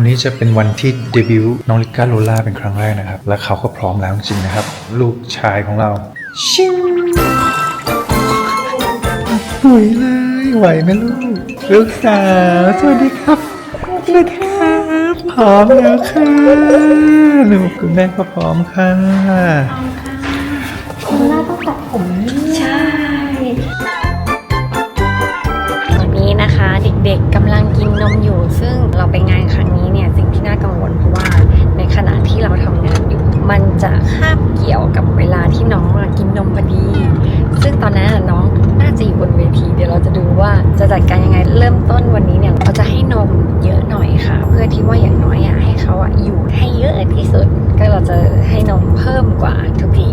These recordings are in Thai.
วันนี้จะเป็นวันที่เดบิวต์น้องลิก้าโลล่าเป็นครั้งแรกนะครับ และเขาก็พร้อมแล้วจริงๆนะครับ ลูกชายของเราชิงสวยเลยไหวไหมลูก ลูกสาวสวัสดีครับสวัสดีครับพร้อมแล้วค่ะหนูคุณแม่ก็พร้อมค่ะใช่ เด็กๆกำลังกินนมอยู่ ซึ่งเราไปงานครั้งนี้เนี่ยสิ่งที่น่ากังวลเพราะว่าในขณะที่เราทำงานอยู่ มันจะคาบเกี่ยวกับเวลาที่น้องกินนมพอดี ซึ่งตอนนั้นน้องน่าจะอยู่บนเวที เดี๋ยวเราจะดูว่าจะจัดการยังไงเริ่มต้นวันนี้เนี่ยเราจะให้นมเยอะหน่อยค่ะ เพื่อที่ว่าอย่างน้อยอะให้เขาอะอยู่ให้เยอะที่สุด ก็เราจะให้นมเพิ่มกว่าทุกที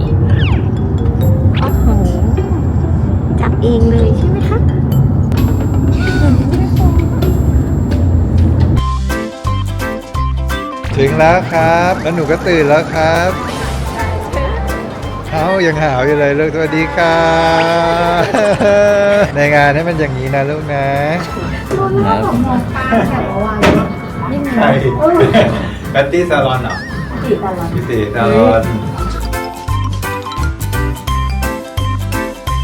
โอ้โหจับเองเลยใช่ไหมคะ ถึงแล้วครับ แล้วหนูก็ตื่นแล้วครับเอ้ายังหาวอยู่เลยลูกสวัสดีค่ะในงานให้มันอย่างนี้นะลูกนะใครแบตตี้ซาลอนเหรอพี่ตีซาลอน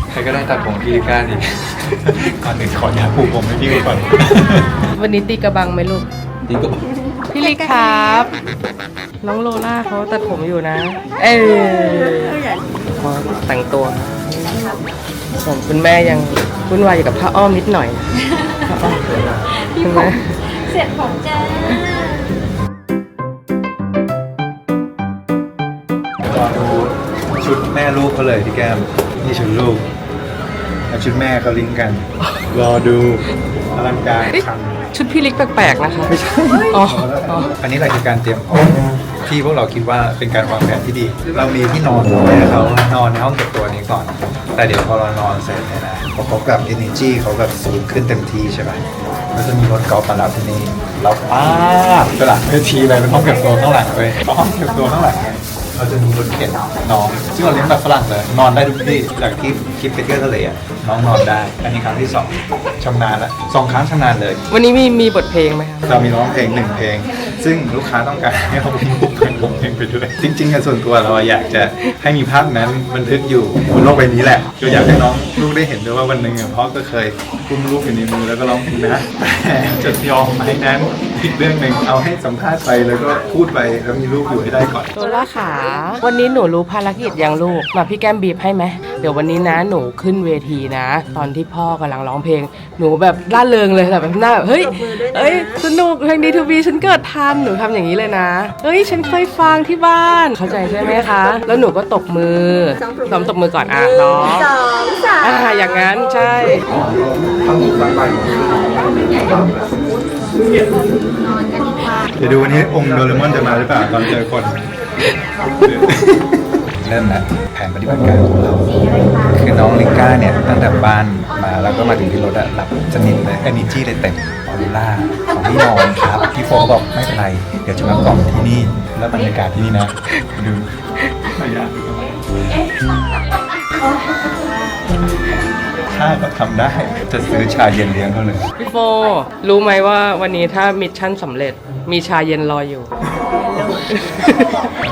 ใครก็ได้ตัดผมพี่ลิก้าดิก่อนหนึ่งขอยาผูกผมให้พี่ก่อน วันนี้ตีกระบังไหมลูกตีก็ พี่ลิกครับ น้องโลล่าเขาตัดผมอยู่นะ เออพอแต่งตัวส่วนคุณแม่ยังวุ่นวายอยู่กับผ้าอ้อมนิดหน่อยผ้าอ้อมคุณแม่เสร็จผมจ้ารอดูชุดแม่ลูกเขาเลยพี่แก้มนี่ชุดลูก แล้วชุดแม่เขาลิงก์กัน รอดูอลังการคังชุดพี่ลิกแปลกๆนะคะไม่ใช่อ๋ออ๋ออันนี้แหละคือการเตรียมพร้อมที่พวกเราคิดว่าเป็นการวางแผนที่ดี เรามีที่นอนให้เขานอนในห้องเก็บตัวนี้ก่อน แต่เดี๋ยวพอเรานอนเสร็จเนี่ยนะพอเขากลับ energy เขาแบบสูงขึ้นเต็มที่ใช่ไหมก็จะมีรถกอล์ฟมารับที่นี่เราป้าบตลาดเวทีเลยเป็นห้องเก็บตัวข้างหลังเลยห้องเก็บตัวข้างหลังเนี่ย เราจะมีรถเข็นน้องซึ่งเราเลี้ยงแบบฝรั่งเลยนอนได้ทุกที่จากที่คลิปไปเที่ยวทะเลอะน้องนอนได้ อันนี้ครั้งที่สองชำนาญแล้วสองครั้งชำนาญเลย วันนี้มีมีบทเพลงไหมครับ เรามีร้องเพลงหนึ่งเพลง ซึ่งลูกค้าต้องการให้เราเป็นผู้เพลงผมเพลงไปด้วย จริงๆอะส่วนตัวเราอยากจะให้มีภาพนั้นบันทึกอยู่บนโลกใบนี้แหละก็อยากให้น้องลูกได้เห็นด้วยว่าวันหนึ่งอะพ่อก็เคยกุ้มลูกอยู่ในมือแล้วก็ร้องเพลงนะแต่จะยอมไหมนั้นอีกเรื่องหนึ่งเอาให้สัมภาษณ์ไปแล้วก็พูดไปแล้วมีลูกอยู่ให้ได้ก่อนโลล่าขา วันนี้หนูรู้ภารกิจยังลูก มาพี่แก้มบีบให้ไหม เดี๋ยววันนี้นะหนูขึ้นเวทีนะ ตอนที่พ่อกำลังร้องเพลง หนูแบบร่าเริงเลยแบบหน้าแบบเฮ้ยเอ้ยสนุกเพลงดีทูบีฉันเกิดทันหนูทำอย่างนี้เลยนะเฮ้ยฉันเคยฟังที่บ้านเข้าใจใช่ไหมคะ แล้วหนูก็ตบมือซ้อมตบมือก่อนอะน้องสองสามอ่าอย่างนั้นใช่ เดี๋ยวดูวันนี้องค์โดเรมอนจะมาหรือเปล่าตอนเจอคน เริ่มแล้วแผนปฏิบัติการของเรา คือน้องลิก้าเนี่ยตั้งแต่บ้านมาแล้วก็มาถึงที่รถอะหลับสนิทเลยเอนิจีเลยเต็มออรูล่าของพี่นอนครับพี่โฟก็บอกไม่เป็นไร เดี๋ยวจะมากล่อมที่นี่ แล้วบรรยากาศที่นี่นะ ดูไม่ยากถ้าก็ทำได้ จะซื้อชาเย็นเลี้ยงเขาเลย พี่โฟรู้ไหมว่าวันนี้ถ้ามิชชั่นสำเร็จมีชาเย็นรออยู่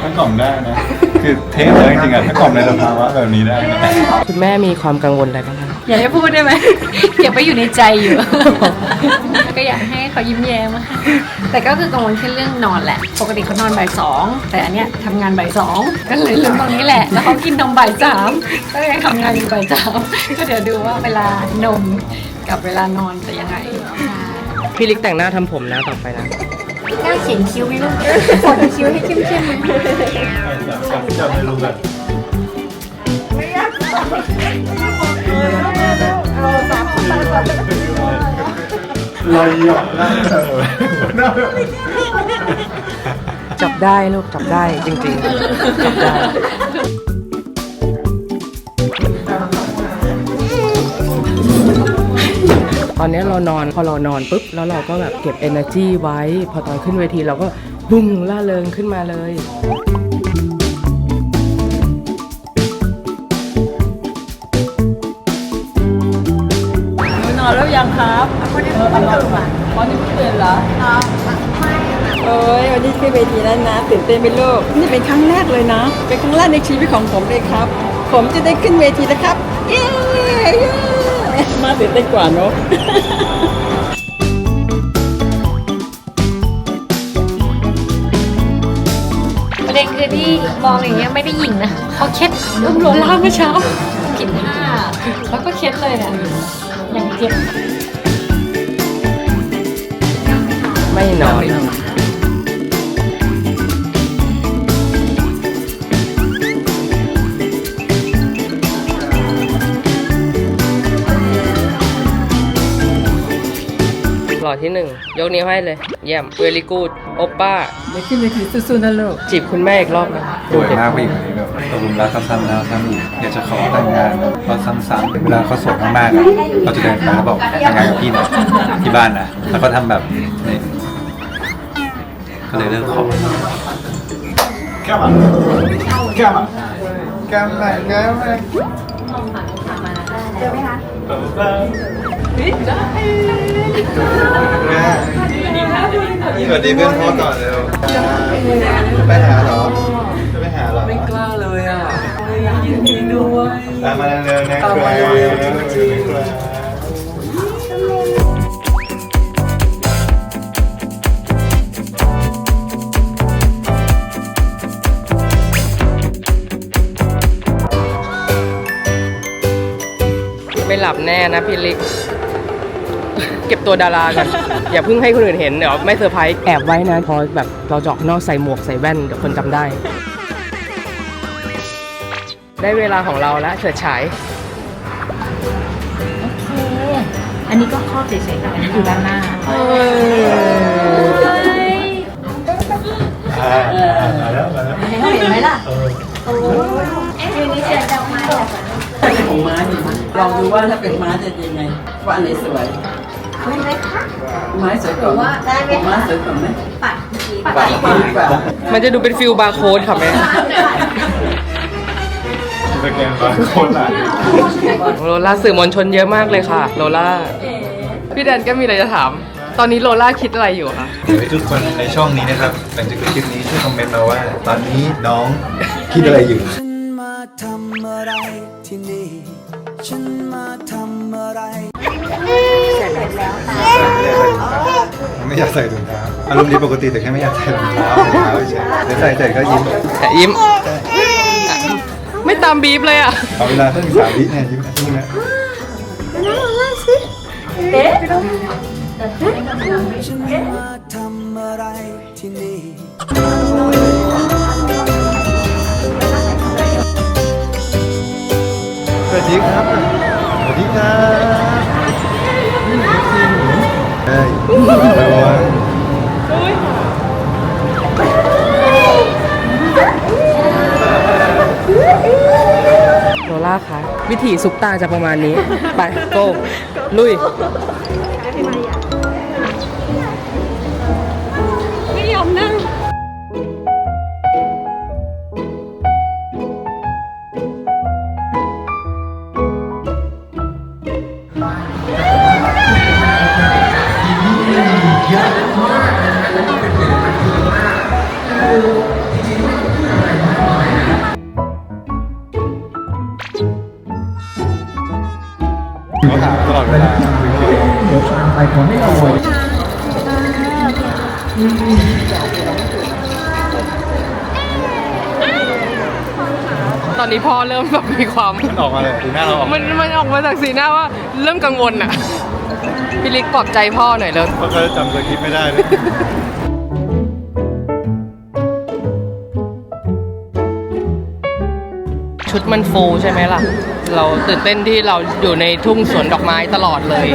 ถ้ากล่อมได้นะ คือเทสเลยจริงๆอะถ้ากล่อมในสภาวะแบบนี้ได้นะคุณแม่มีความกังวลอะไรบ้างคะอย่าให้พูดได้ไหม เก็บไว้อยู่ในใจอยู่ ก็อยากให้เขายิ้มแย้มอะค่ะแต่ก็คือกังวลแค่เรื่องนอนแหละ ปกติเขานอนบ่ายสองแต่อันเนี้ยทำงานบ่ายสองก็เลยลืมตรงนี้แหละ แล้วเขากินนมบ่ายสามก็เลยทำงานอีกบ่ายสามก็เดี๋ยวดูว่าเวลานมกับเวลานอนจะยังไง พี่ลิกแต่งหน้าทำผมนะต่อไปนะ กล้าเขียนคิ้วไหมลูกฝนคิ้วให้เข้มๆไหมจะไม่รู้แบบลอยหยอกหน้าจับได้ลูกจับได้จริงๆจับได้ ตอนนี้เรานอนพอเรานอนปุ๊บแล้วเราก็แบบเก็บ energy ไว้ พอตอนขึ้นเวทีเราก็บุ้งล่าเริงขึ้นมาเลยนอนแล้วยังครับวันนี้เพิ่งตื่นมาวันนี้เพิ่งตื่นเหรอครับไม่โอ้ยวันนี้ขึ้นเวทีแล้วนะตื่นเต้นไหมลูกนี่เป็นครั้งแรกเลยนะ เป็นครั้งแรกในชีวิตของผมเลยครับ ผมจะได้ขึ้นเวทีแล้วครับเย้เย้ มาตื่นเต้นกว่าเนอะประเด็นคือที่มองอย่างเงี้ยไม่ได้หยิงนะเขาเคล็ดอุ้มโลล่าเมื่อเช้าผิดท่าแล้วก็เคล็ดเลยอะอย่างเจ็บไม่นอน ล่อที่หนึ่งยกนิ้วให้เลย เยี่ยมเวลีกูดโอป้าเดี๋ยวขึ้นเวทีสู้ๆนะลูกจีบคุณแม่อีกรอบนะสวยมากผู้หญิงคนนี้แบบตกหลุมรักซ้ำๆแล้วซ้ำอีกอยากจะขอแต่งงานก็ซ้ำๆเวลาเขาโสดมากๆอะเขาจะเดินไปแล้วบอกแต่งงานกับพี่นะที่บ้านนะแล้วก็ทำแบบนี้ก็เลยเลิกขอ Come on Come on Come on Come on สวัสดีเพื่อนพ่อก่อนเร็วไปหาเหรอจะไปหาเหรอไม่กล้าเลยอะยินดีด้วยตามมาเร็วๆนะตามมาเร็วไม่หลับแน่นะพี่ลิก เก็บตัวดารากันอย่าเพิ่งให้คนอื่นเห็นเดี๋ยวไม่เซอร์ไพรส์แอบไว้นะพอแบบเราจะออกนอกใส่หมวกใส่แว่นเดี๋ยวคนจำได้ ได้เวลาของเราแล้วเฉิดฉาย อันนี้ก็ครอบเฉยๆแต่อันนี้อยู่ด้านหน้าอ่ามาแล้วมาแล้วเห็นไหมล่ะเป็นของม้าดีไหมลองดูว่าถ้าเป็นม้าจะยังไงว่าอันไหนสวย ไม้สวยกว่าว่าได้ไหมม้าสวยกว่าไหมปัดปัดดีกว่ามันจะดูเป็นฟิลบาร์โค้ดค่ะแม่สแกนบาร์โค้ดอะโลล่าสื่อมวลชนเยอะมากเลยค่ะ โลล่า พี่แดนก็มีอะไรจะถาม ตอนนี้โลล่าคิดอะไรอยู่คะเดี๋ยวให้ทุกคนในช่องนี้นะครับหลังจากคลิปนี้ช่วยคอมเมนต์มาว่า ตอนนี้น้องคิดอะไรอยู่ฉันมา ทำอะไรที่นี่ ฉันมาทำอะไร ไม่อยากใส่ถุงเท้าอารมณ์ดีปกติแต่แค่ไม่อยากใส่ถุงเท้าถุงเท้าเฉยเดี๋ยวใส่ใส่ก็ยิ้มแต่ยิ้ม ไม่ตามบีฟเลยอะ เอาเวลาตั้งสามวิเนี่ยยิ้มยิ้นะฉันมาทำอะไรที่นี่ ดีครับ สวัสดีครับเฮ้ยระวังโลล่าคะวิถีซุปตาจะประมาณนี้ ไปโก้ลุย เขา ริ่มแบบมีความมันออกมาเลยดูหน้าเราออกมันมันออกมาจากสีหน้าว่าเริ่มกังวลอะพี่ลิกปลอบใจพ่อหน่อยเลยเพราะเขาจะจำสคริปต์ไม่ได้เลยชุดมันฟูใช่ไหมล่ะ เราตื่นเต้นที่เราอยู่ในทุ่งสวนดอกไม้ตลอดเลย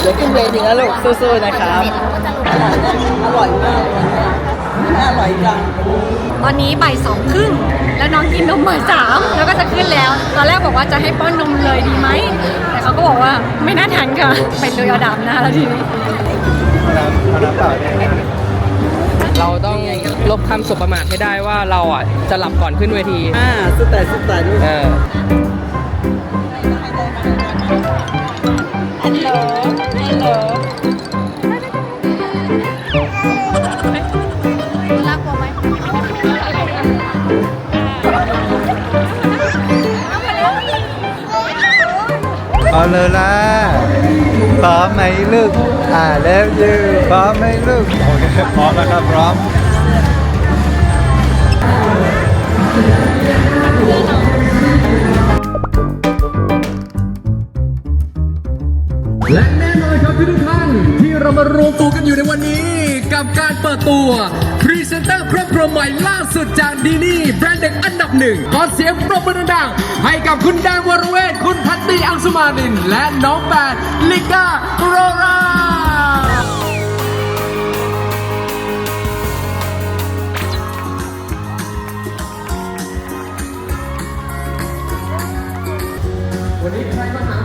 เดี๋ยวขึ้นเวทีแล้วลูกสู้ๆนะครับอร่อยมากวันนี้อร่อยจังตอนนี้บ่ายสองครึ่ง แล้วน้องกินนมบ่ายสามแล้วก็จะขึ้นแล้ว ตอนแรกบอกว่าจะให้ป้อนนมเลยดีไหม แต่เขาก็บอกว่าไม่น่าทันค่ะไปเลยเอาดำนะแล้วทีนี้เอาน้ำเอาน้ำเปล่าเนี่ยเราต้องลบคำสุประมาทให้ได้ว่าเราอะจะหลับก่อนขึ้นเวที อ่าสุดแต่สุดแต่ลูกเออ เลล่าพร้อมไหมลูกอ่าแล้วยืพร้อมไหมลูกโอเคพร้อมแล้วครับพร้อมและแน่นอนครับทุกท่านที่เรามารวมตัวกันอยู่ในวันนี้ กับการเปิดตัวพรีเซนเตอร์ครอบครัวใหม่ล่า สุดจากดีนี่แบรนด์เด็กอันดับหนึ่งขอเสียงปรบมือดังๆให้กับคุณแดงวรเวทคุณพัตตีอังสุมานิน และน้องแปดลิก้าโรราวันนี้ใครมาหา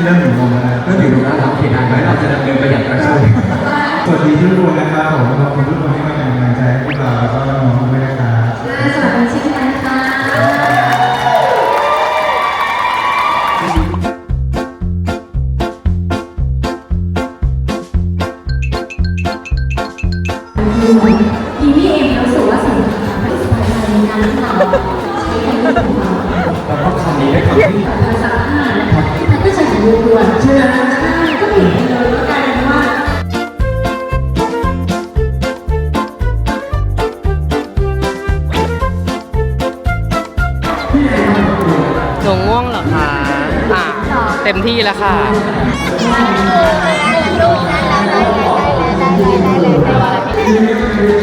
นี่เริ่มอยู่ตรงนั้นเริ่มอยู่ตรงนั้นเราเห็นไหมเราจะดำเนินไปอย่างไรสวัสดีทุกคนนะครับผมขอบคุณทุกคนที่มาเป็นกำลังใจให้พวกเราแล้วก็น้องๆด้วยนะครับดีนี่เองรู้สึกว่าสิ่งที่ทำให้สบายใจในการที่เราใช้คำนี้ของเราแล้วก็คำนี้ได้คำที่ ใช้ของมือด่วนใช่ใช่ก็เห็นไปเลยแล้วกลายเป็นว่าหนูง่วงเหรอคะอะเต็มที่แล้วค่ะเว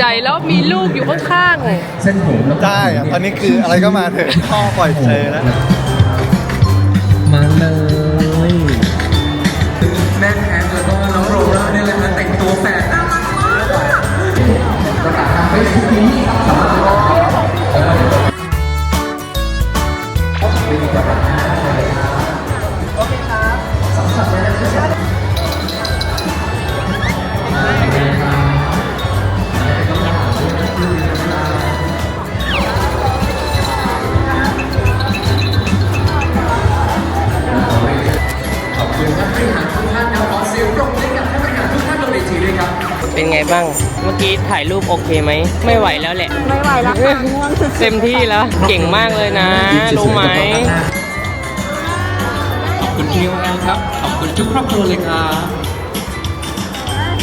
ใจแล้วมีลูกอยู่ข้างๆเส้นผมแล้วได้อะตอนนี้คืออะไรก็มาเถอะพ่อปล่อยเจอแล้ว มาเลย เป็นไงบ้าง เมื่อกี้ถ่ายรูปโอเคไหม ไม่ไหวแล้วแหละ ไม่ไหวแล้วค่ะง่วงเต็มที่แล้ว เก่งมากเลยนะ รู้ไหม ขอบคุณ KOL ครับ ขอบคุณทุกครอบครัวเลยครับ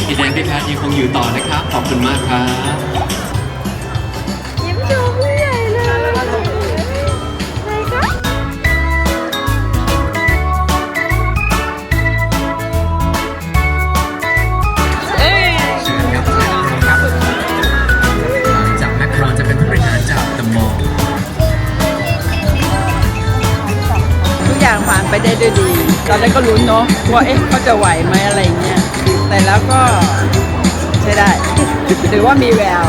พี่แดงพี่แพทยังคงอยู่ต่อนะครับ ขอบคุณมากครับ ยิ้มโชว์ผู้ใหญ่เลย ไปได้ด้วยดี ตอนแรกก็ลุ้นเนาะว่าเอ๊ะเขาจะไหวไหมอะไรเงี้ยแต่แล้วก็ใช้ได้ถือว่ามีแวว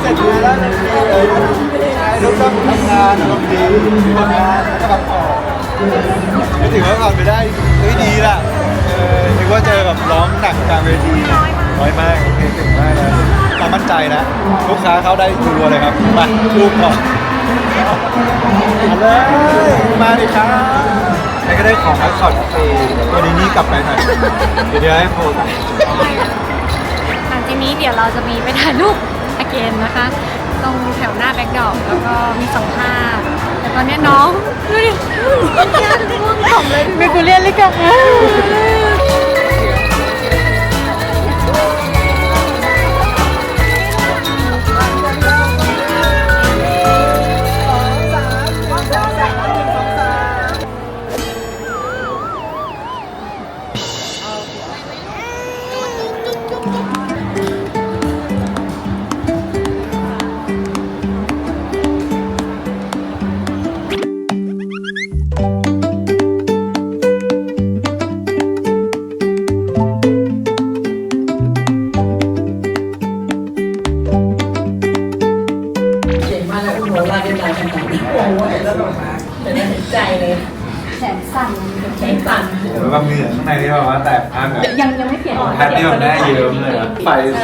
เสร็จแล้วนะเลยทุกต้องทำงานอารมณ์ดีทำงานแล้วก็แบบออกไม่ถึงว่าผ่านไปได้เฮ้ยดีล่ะเออ นึกว่าเจอแบบร้องหนักกลางเวทีน้อยมากโอเคเก่งมากนะความมั่นใจนะ ลูกค้าเข้าได้รัวเลยครับ มาลูกก่อนมาเลยมาดิครับใครก็ได้ของมาช็อตตัวนี้นี่กลับไปหน่อยเดี๋ยวเดี๋ยวให้โพสหลังจากนี้เดี๋ยวเราจะมีไปถ่ายรูปอเกนนะคะ ตรงแถวหน้าแบ็คดอกแล้วก็มีสัมภาษณ์แต่ตอนนี้น้องดูดิยากง่วงผมเลยเมกูเรียนเลยกัน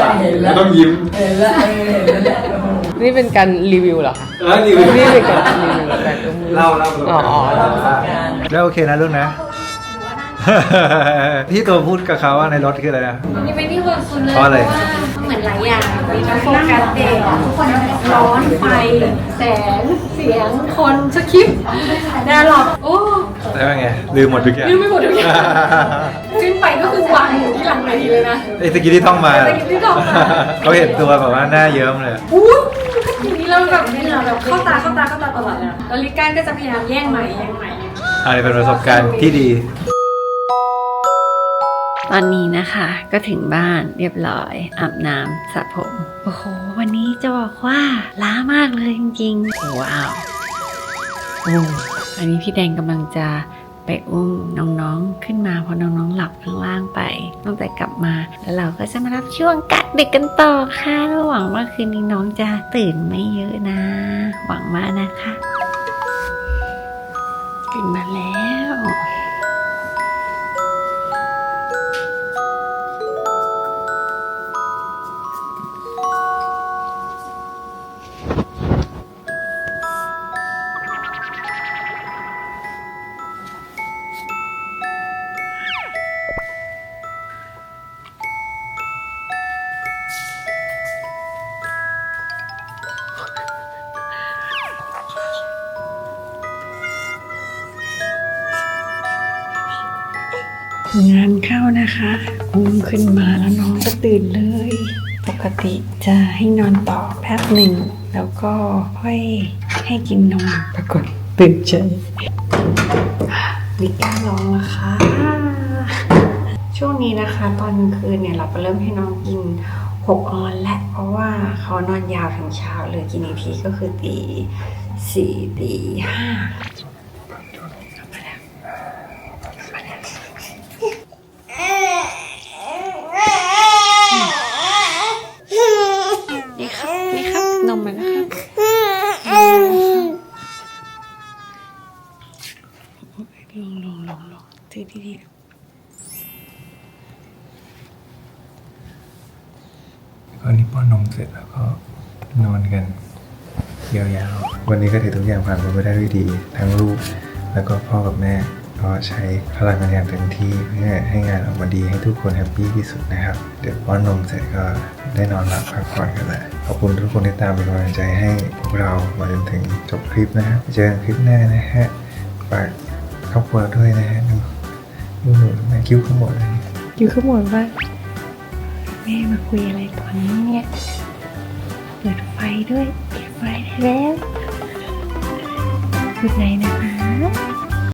สั่นแล้วต้องยิ้มเห็นแล้วเออเห็นแล้วโอ้โหนี่เป็นการรีวิวเหรอคะแล้วรีวิวนี่เป็นการรีวิวแบบเออมือ เล่าเล่าอ๋ออ๋อแล้วโอเคนะลูกนะ ที่ตัวพูดกับเขาว่าในรถคืออะไรนะอันนี้เป็นที่คนสุดเลยเพราะอะไร เหมือนหลายอย่างมีทั้งโฟกัสเด็กทุกคนร้อนไฟแสงเสียงคนสคริปต์ดาล็อกโอ้ แล้วเป็นไงลืมหมดทุกอย่าง ลืมไม่หมดทุกอย่าง อยู่ที่หลังเวทีเลยนะ ไอ้ตะกี้ที่ท่องมาตะกี้ที่ท่องมา เขาเห็นตัวแบบว่าหน้าเยิ้มเลย อู้ทีนี้เราแบบนี่เราแบบเข้าตาเข้าตาเข้าตาตลอดเลยอะแล้วลิก้าก็จะพยายามแย่งใหม่แย่งใหม่อันนี้เป็นประสบการณ์ที่ดี ตอนนี้นะคะก็ถึงบ้านเรียบร้อยอาบน้ำสระผม โอ้โห วันนี้จะบอกว่าล้ามากเลยจริงๆว้าวโอ้อันนี้พี่แดงกำลังจะ ไปอุ้มน้องๆขึ้นมาพอน้องๆหลับข้างล่างไปตั้งแต่กลับมา แล้วเราก็จะมารับช่วงกัดเด็กกันต่อค่ะหวังว่าคืนนี้น้องจะตื่นไม่เยอะนะ หวังว่านะคะ ตื่นมาแล้ว งานเข้านะคะอุ้มขึ้นมาแล้วน้องก็ตื่นเลย ปกติจะให้นอนต่อแป๊บหนึ่ง แล้วก็ค่อยให้กินนมปรากฏตื่นเฉยวิก้าร้องนะคะ ช่วงนี้นะคะ ตอนกลางคืนเนี่ยเราก็เริ่มให้น้องกินหกออนและเพราะว่าเขานอนยาวถึงเช้าเลยกินอีกทีก็คือตีสี่ตีห้า นี่ครับ นี่ครับ นมมาแล้วครับลงลงลงลงถือดีๆ ตอนนี้ป้อนนม เสร็จแล้วก็นอนกันยาวๆ วันนี้ก็ถือทุกอย่างผ่านไปได้ด้วยดี ทั้งลูกแล้วก็พ่อกับแม่ก็ใช้พลังงานอย่างเต็มที่เพื่อให้งานออกมาดีให้ทุกคนแฮปปี้ที่สุดนะครับ เดี๋ยวป้อนนมเสร็จก็ได้นอนหลับพักผ่อนกันแล้วขอบคุณทุกคนที่ตามเป็นกำลังใจให้พวกเรามาจนถึงจบคลิปนะครับเจอกันคลิปหน้านะฮะฝากครอบครัวด้วยนะฮะดูดูหนูแม่คิ้วขมวดเลยอยู่ข้างบนว่าแม่มาคุยอะไรตอนนี้เนี่ย เปิดไฟด้วยปิดไฟได้แล้วกุดไนนะคะ